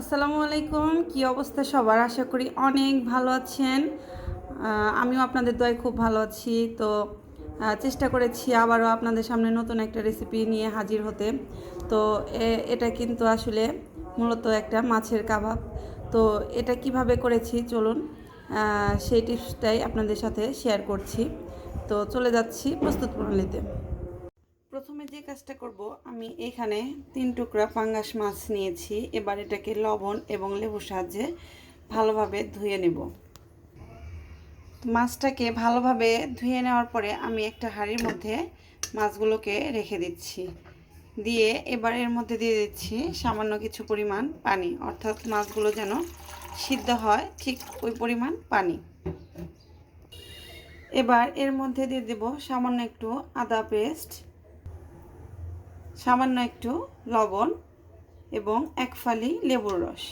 আসসালামু আলাইকুম। কি অবস্থা সবার? আশা করি অনেক ভালো আছেন। আমিও আপনাদের দয় খুব ভালো আছি। তো চেষ্টা করেছি আবারও আপনাদের সামনে নতুন একটা রেসিপি নিয়ে হাজির হতে। তো এটা কিন্তু আসলে মূলত একটা মাছের কাবাব। তো, এটা কীভাবে করেছি চলুন সেই টিপসটাই আপনাদের সাথে শেয়ার করছি। তো, চলে যাচ্ছি প্রস্তুত প্রণালীতে। প্রথমে যে কাজটা করব, আমি এখানে তিন টুকরা পাঙ্গাস মাছ নিয়েছি। এবার এটাকে লবণ এবং লেবুর সাহায্যে ভালোভাবে ধুয়ে নেব। মাছটাকে ভালোভাবে ধুয়ে নেওয়ার পরে আমি একটা হাঁড়ির মধ্যে মাছগুলোকে রেখে দিচ্ছি। দিয়ে এবার এর মধ্যে দিয়ে দিচ্ছি সামান্য কিছু পরিমাণ পানি, অর্থাৎ মাছগুলো যেন সিদ্ধ হয় ঠিক ওই পরিমাণ পানি। এবার এর মধ্যে দিয়ে দেব সামান্য একটু আদা পেস্ট সামান্য একটু লবণ এবং এক ফালি লেবুর রস।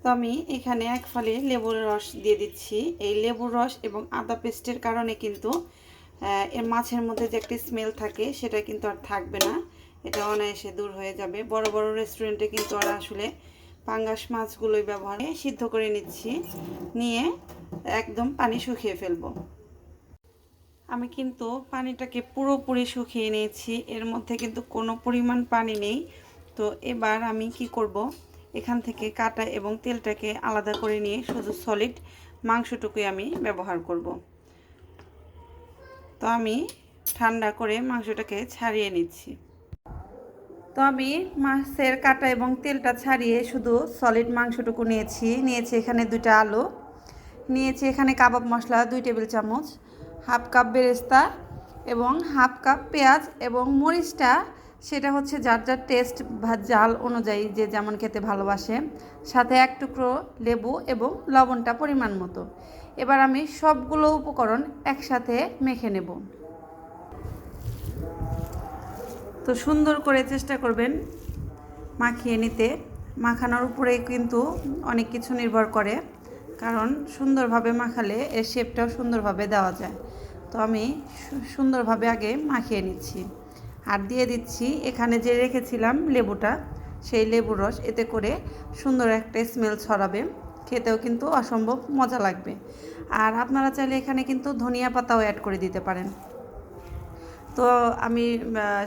তো আমি এখানে এক ফালি লেবুর রস দিয়ে দিচ্ছি। এই লেবুর রস এবং আদা পেস্টের কারণে কিন্তু এর মাছের মধ্যে যে একটি স্মেল থাকে, সেটা কিন্তু আর থাকবে না। এটা অনায়াসে দূর হয়ে যাবে। বড় বড় রেস্টুরেন্টে কিন্তু ওরা আসলে পাঙ্গাস মাছগুলোই ব্যবহার সিদ্ধ করে নিচ্ছি। নিয়ে একদম পানি শুকিয়ে ফেলব। আমি কিন্তু পানিটাকে পুরোপুরি শুকিয়ে নিয়েছি। এর মধ্যে কিন্তু কোনো পরিমাণ পানি নেই। তো এবার আমি কি করব? এখান থেকে কাটা এবং তেলটাকে আলাদা করে নিয়ে শুধু সলিড মাংসটুকুই আমি ব্যবহার করব। তো আমি ঠান্ডা করে মাংসটাকে ছাড়িয়ে নিচ্ছি। তো আমি মাছের কাটা এবং তেলটা ছাড়িয়ে শুধু সলিড মাংসটুকু নিয়েছি। নিয়েছি এখানে দুটা আলু। নিয়েছি এখানে কাবাব মশলা দুই টেবিল চামচ। হাফ কাপ বেরেস্তা এবং হাফ কাপ পেঁয়াজ এবং মরিচটা, সেটা হচ্ছে যার যার টেস্ট বা জাল অনুযায়ী যে যেমন খেতে ভালোবাসে। সাথে এক টুকরো লেবু এবং লবণটা পরিমাণ মতো। এবার আমি সবগুলো উপকরণ একসাথে মেখে নেব। তো সুন্দর করে চেষ্টা করবেন মাখিয়ে নিতে। মাখানোর উপরেই কিন্তু অনেক কিছু নির্ভর করে, কারণ সুন্দরভাবে মাখালে এর শেপটাও সুন্দরভাবে দেওয়া যায়। তো আমি সুন্দরভাবে আগে মাখিয়ে নিচ্ছি। আর দিয়ে দিচ্ছি, এখানে যে রেখেছিলাম লেবুটা, সেই লেবুর রস, এতে করে সুন্দর একটা স্মেল ছড়াবে। খেতেও কিন্তু অসম্ভব মজা লাগবে। আর আপনারা চাইলে এখানে কিন্তু ধনিয়া পাতাও অ্যাড করে দিতে পারেন। তো আমি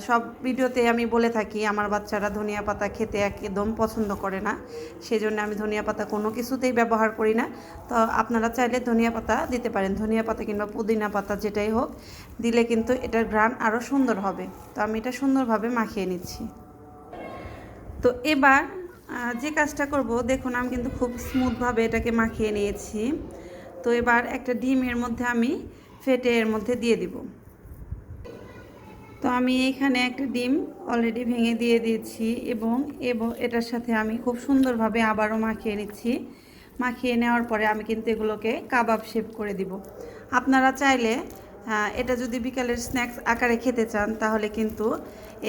সব ভিডিওতে আমি বলে থাকি, আমার বাচ্চারা ধনিয়া পাতা খেতে একদম পছন্দ করে না। সেই জন্য আমি ধনিয়া পাতা কোনো কিছুতেই ব্যবহার করি না। তো আপনারা চাইলে ধনিয়া পাতা দিতে পারেন। ধনিয়া পাতা কিংবা পুদিনা পাতা যেটাই হোক, দিলে কিন্তু এটার ঘ্রাণ আরও সুন্দর হবে। তো আমি এটা সুন্দরভাবে মাখিয়ে নিচ্ছি। তো এবার যে কাজটা করব, দেখুন আমি কিন্তু খুব স্মুথভাবে এটাকে মাখিয়ে নিয়েছি। তো এবার একটা ডিমের মধ্যে আমি ফেটে এর মধ্যে দিয়ে দিব। তো আমি এখানে একটা ডিম অলরেডি ভেঙে দিয়ে দিয়েছি এবং এবং, এটার সাথে আমি খুব সুন্দরভাবে আবারও মাখিয়ে নিচ্ছি। মাখিয়ে নেওয়ার পরে আমি কিন্তু এগুলোকে কাবাব শেপ করে দিব। আপনারা চাইলে এটা যদি বিকালের স্ন্যাক্স আকারে খেতে চান, তাহলে কিন্তু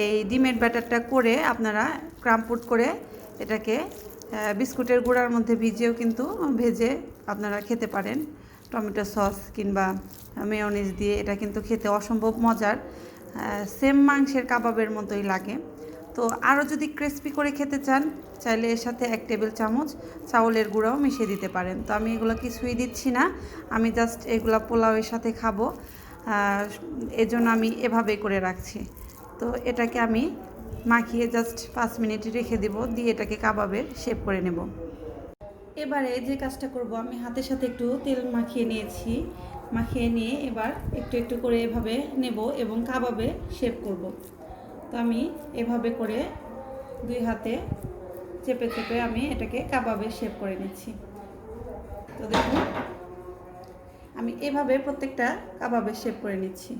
এই ডিমের ব্যাটারটা করে আপনারা ক্রামপুট করে এটাকে বিস্কুটের গুঁড়ার মধ্যে ভিজিয়েও কিন্তু ভেজে আপনারা খেতে পারেন। টমেটো সস কিংবা মেয়নিজ দিয়ে এটা কিন্তু খেতে অসম্ভব মজার। সেম মাংসের কাবাবের মতোই লাগে। তো আরও যদি ক্রিস্পি করে খেতে চান, চাইলে এর সাথে এক টেবিল চামচ চাউলের গুঁড়াও মিশিয়ে দিতে পারেন। তো আমি এগুলো কিছুই দিচ্ছি না, আমি জাস্ট এগুলো পোলাওয়ের সাথে খাব। এর জন্য আমি এভাবে করে রাখছি। তো এটাকে আমি মাখিয়ে জাস্ট পাঁচ মিনিট রেখে দেব, দিয়ে এটাকে কাবাবের শেপ করে নেব। এবারে যে কাজটা করব, আমি হাতের সাথে একটু তেল মাখিয়ে নিয়েছি। মাখিয়ে নিয়ে এবার একটু একটু করে এভাবে নেব এবং কাবাবে শেপ করব। তো আমি এভাবে করে দুই হাতে চেপে চেপে আমি এটাকে কাবাবে শেপ করে নিচ্ছি। তো দেখুন, আমি এভাবে প্রত্যেকটা কাবাবে শেপ করে নিচ্ছি।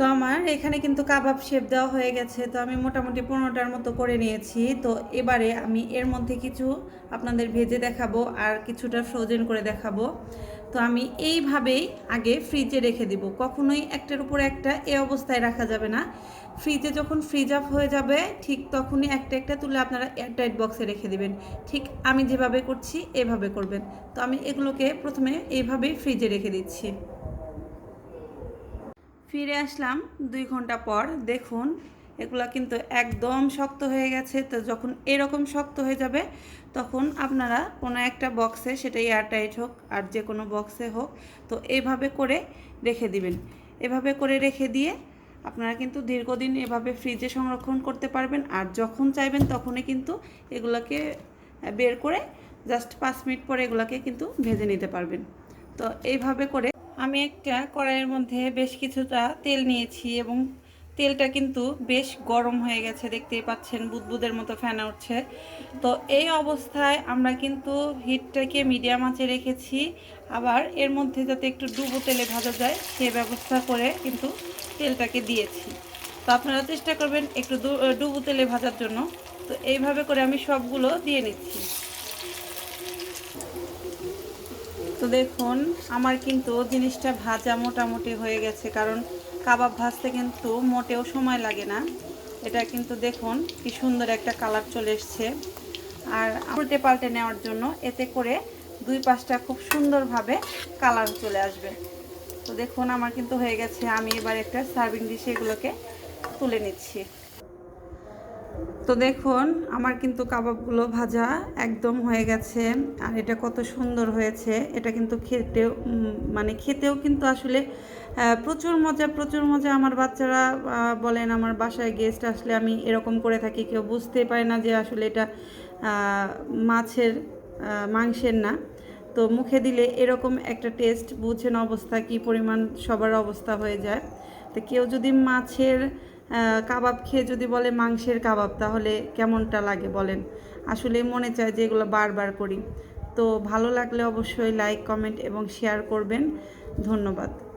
তো আমার এখানে কিন্তু কাবাব শেপ দেওয়া হয়ে গেছে। তো আমি মোটামুটি পনেরোটার মতো করে নিয়েছি। তো এবারে আমি এর মধ্যে কিছু আপনাদের ভেজে দেখাবো আর কিছুটা ফ্রোজেন করে দেখাবো। তো আমি এইভাবেই আগে ফ্রিজে রেখে দিব। কখনোই একটার উপর একটা এ অবস্থায় রাখা যাবে না। ফ্রিজে যখন ফ্রিজ আপ হয়ে যাবে, ঠিক তখনই একটা একটা তুলে আপনারা এয়ারটাইট বক্সে রেখে দিবেন। ঠিক আমি যেভাবে করছি, এভাবে করবেন। তো আমি এগুলোকে প্রথমে এইভাবেই ফ্রিজে রেখে দিচ্ছি। ফিরে আসলাম দুই ঘণ্টা পর। দেখুন, এগুলো কিন্তু একদম শক্ত হয়ে গেছে। তো যখন এরকম শক্ত হয়ে যাবে, তখন আপনারা কোনো একটা বক্সে সেটা এয়ারটাইট হোক আর যে কোনো বক্সে হোক, তো এইভাবে করে রেখে দিবেন। এভাবে করে রেখে দিয়ে আপনারা কিন্তু দীর্ঘদিন এভাবে ফ্রিজে সংরক্ষণ করতে পারবেন আর যখন চাইবেন তখনই কিন্তু এগুলোকে বের করে জাস্ট পাঁচ মিনিট পরে এগুলোকে কিন্তু ভেজে নিতে পারবেন। তো এইভাবে করে আমি একটা কড়াইয়ের মধ্যে বেশ কিছুটা তেল নিয়েছি এবং তেলটা কিন্তু বেশ গরম হয়ে গেছে, দেখতেই পাচ্ছেন বুদবুদের মতো ফেনা উঠছে। তো এই অবস্থায় আমরা কিন্তু হিটটাকে মিডিয়াম আঁচে রেখেছি, আবার এর মধ্যে যাতে একটু ডুবো তেলে ভাজা যায়, সে ব্যবস্থা করে কিন্তু তেলটাকে দিয়েছি। তো আপনারা চেষ্টা করবেন একটু ডুবো তেলে ভাজার জন্য। তো এইভাবে করে আমি সবগুলো দিয়ে নিচ্ছি। তো দেখুন, আমার কিন্তু জিনিসটা ভাজা মোটামুটি হয়ে গেছে, কারণ কাবাব ভাজতে কিন্তু মোটেও সময় লাগে না। এটা কিন্তু দেখুন, কি সুন্দর একটা কালার চলে এসছে। আর উল্টে পাল্টে নেওয়ার জন্য এতে করে দুই পাশটা খুব সুন্দরভাবে কালার চলে আসবে। তো দেখুন, আমার কিন্তু হয়ে গেছে, আমি এবার একটা সার্ভিং ডিশে এগুলোকে তুলে নিচ্ছি। তো দেখুন, আমার কিন্তু কাবাবগুলো ভাজা একদম হয়ে গেছে। আর এটা কত সুন্দর হয়েছে। এটা কিন্তু খেতেও মানে খেতেও কিন্তু আসলে প্রচুর মজা প্রচুর মজা। আমার বাচ্চারা বলেন আমার বাসায় গেস্ট আসলে আমি এরকম করে থাকি। কেউ বুঝতে পারে না যে আসলে এটা মাছের মাংসের না। তো মুখে দিলে এরকম একটা টেস্ট বুঝেন অবস্থা, কি পরিমাণ সবার অবস্থা হয়ে যায়। তো কেউ যদি মাছের কাবাব খেয়ে যদি বলে মাংসের কাবাব, তাহলে কেমনটা লাগে বলেন? আসলে মনে চায় যে এগুলো বারবার করি। তো ভালো লাগলে অবশ্যই লাইক কমেন্ট এবং শেয়ার করবেন। ধন্যবাদ।